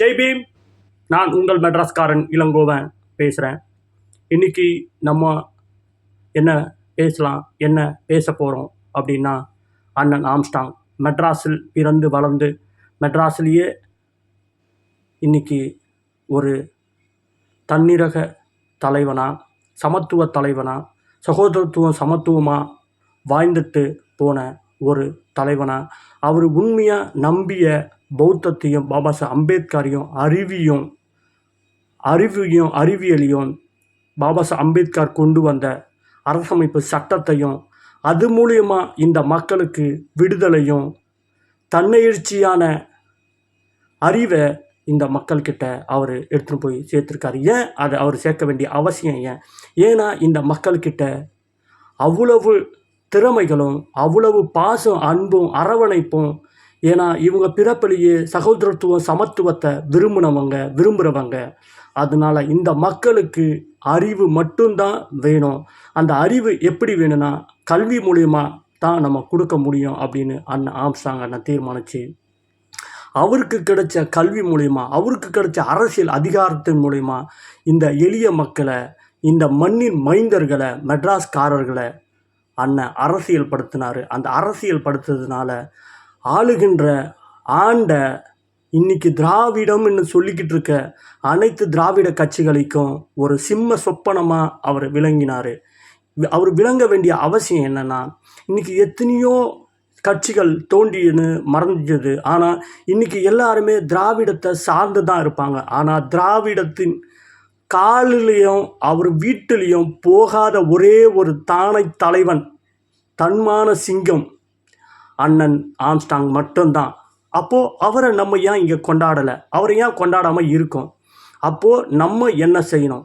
ஜெய் பீம். நான் உங்கள் மெட்ராஸ்காரன் இளங்கோவன் பேசுகிறேன் இன்னைக்கு நம்ம என்ன பேசலாம் என்ன பேச போகிறோம் அப்படின்னா அண்ணன் ஆம்ஸ்டாங். மெட்ராஸில் பிறந்து வளர்ந்து மெட்ராஸ்லேயே இன்னைக்கு ஒரு தன்னிரக தலைவனாக சமத்துவ தலைவனாக சகோதரத்துவம் சமத்துவமாக வாழ்ந்துட்டு போன ஒரு தலைவனாக அவர் உண்மையாக நம்பிய பௌத்தத்தையும் பாபா சாஹ் அம்பேத்கரையும் அறிவியும் அறிவியும் அறிவியலையும் பாபா சாஹ் அம்பேத்கர் கொண்டு வந்த அரசமைப்பு சட்டத்தையும் அது மூலியமாக இந்த மக்களுக்கு விடுதலையும் தன்னெழுச்சியான அறிவை இந்த மக்கள்கிட்ட அவர் எடுத்துகிட்டு போய் சேர்த்துருக்காரு. ஏன் அதை அவர் சேர்க்க வேண்டிய அவசியம் ஏன்? ஏன்னா இந்த மக்கள்கிட்ட அவ்வளவு திறமைகளும் அவ்வளவு பாசம் அன்பும் அரவணைப்பும் ஏன்னா இவங்க பிறப்பிலேயே சகோதரத்துவம் சமத்துவத்தை விரும்பினவங்க விரும்புகிறவங்க அதனால் இந்த மக்களுக்கு அறிவு மட்டும்தான் வேணும். அந்த அறிவு எப்படி வேணும்னா கல்வி மூலயமா தான் நம்ம கொடுக்க முடியும் அப்படின்னு அண்ணன் ஆம்சாங் அண்ணன் தீர்மானிச்சு. அவருக்கு கிடைச்ச கல்வி மூலிமா அவருக்கு கிடைச்ச அரசியல் அதிகாரத்தின் மூலிமா இந்த எளிய மக்களை இந்த மண்ணின் மைந்தர்களை மெட்ராஸ்காரர்களை அண்ணன் அரசியல் படுத்தினார் அந்த அரசியல் படுத்துறதுனால ஆளுகின்ற ஆண்ட இன்னைக்கு திராவிடம்னு சொல்லிக்கிட்டு இருக்க அனைத்து திராவிட கட்சிகளுக்கும் ஒரு சிம்ம சொப்பனமாக அவர் விளங்கினார். அவர் விளங்க வேண்டிய அவசியம் என்னன்னா இன்னைக்கு எத்தனையோ கட்சிகள் தோண்டின்னு மறைஞ்சது ஆனால் இன்னைக்கு எல்லாருமே திராவிடத்தை சார்ந்து தான் இருப்பாங்க. ஆனால் திராவிடத்தின் காலிலையும் அவர் வீட்டிலையும் போகாத ஒரே ஒரு தானை தலைவன் தன்மான சிங்கம் அண்ணன் ஆம்ஸ்டாங் மட்டும்தான். அப்போது அவரை நம்ம ஏன் இங்கே கொண்டாடலை? அவரை ஏன் கொண்டாடாமல் இருக்கோம்? அப்போது நம்ம என்ன செய்யணும்?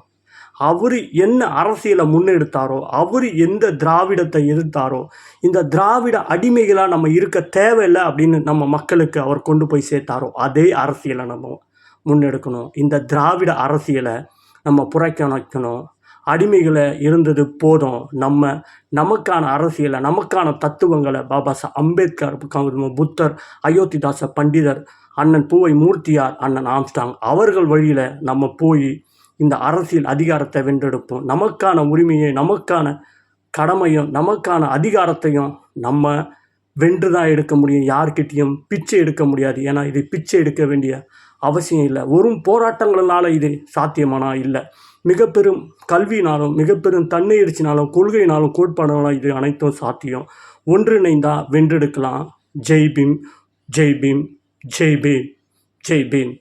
அவர் என்ன அரசியலை முன்னெடுத்தாரோ அவர் எந்த திராவிடத்தை எதிர்த்தாரோ இந்த திராவிட அடிமைகளாக நம்ம இருக்க தேவையில்லை அப்படின்னு நம்ம மக்களுக்கு அவர் கொண்டு போய் சேர்த்தாரோ அதே அரசியலை நம்ம முன்னெடுக்கணும். இந்த திராவிட அரசியலை நம்ம புறக்கணிக்கணும். அடிமைகளை இருந்தது போதும். நம்ம நமக்கான அரசியலை நமக்கான தத்துவங்களை பாபா சா அம்பேத்கர் புத்தர் அயோத்திதாச பண்டிதர் அண்ணன் பூவை மூர்த்தியார் அண்ணன் ஆம்ஸ்டாங் அவர்கள் வழியில் நம்ம போய் இந்த அரசியல் அதிகாரத்தை வென்றெடுப்போம். நமக்கான உரிமையை நமக்கான கடமையும் நமக்கான அதிகாரத்தையும் நம்ம வென்று தான் எடுக்க முடியும். யார்கிட்டயும் பிச்சை எடுக்க முடியாது. ஏன்னா இது பிச்சை எடுக்க வேண்டிய அவசியம் இல்லை. வெறும் போராட்டங்களால் இது சாத்தியமானா இல்லை. மிக பெரும் கல்வியினாலும் மிக பெரும் தன்னையடிச்சினாலும் கொள்கையினாலும் கோட்பாடுனாலும் இது அனைத்தும் சாத்தியம். ஒன்றிணைந்தால் வென்றெடுக்கலாம். ஜெய் பீம் ஜெய் பீம் ஜெய் பீம் ஜெய் பீம்.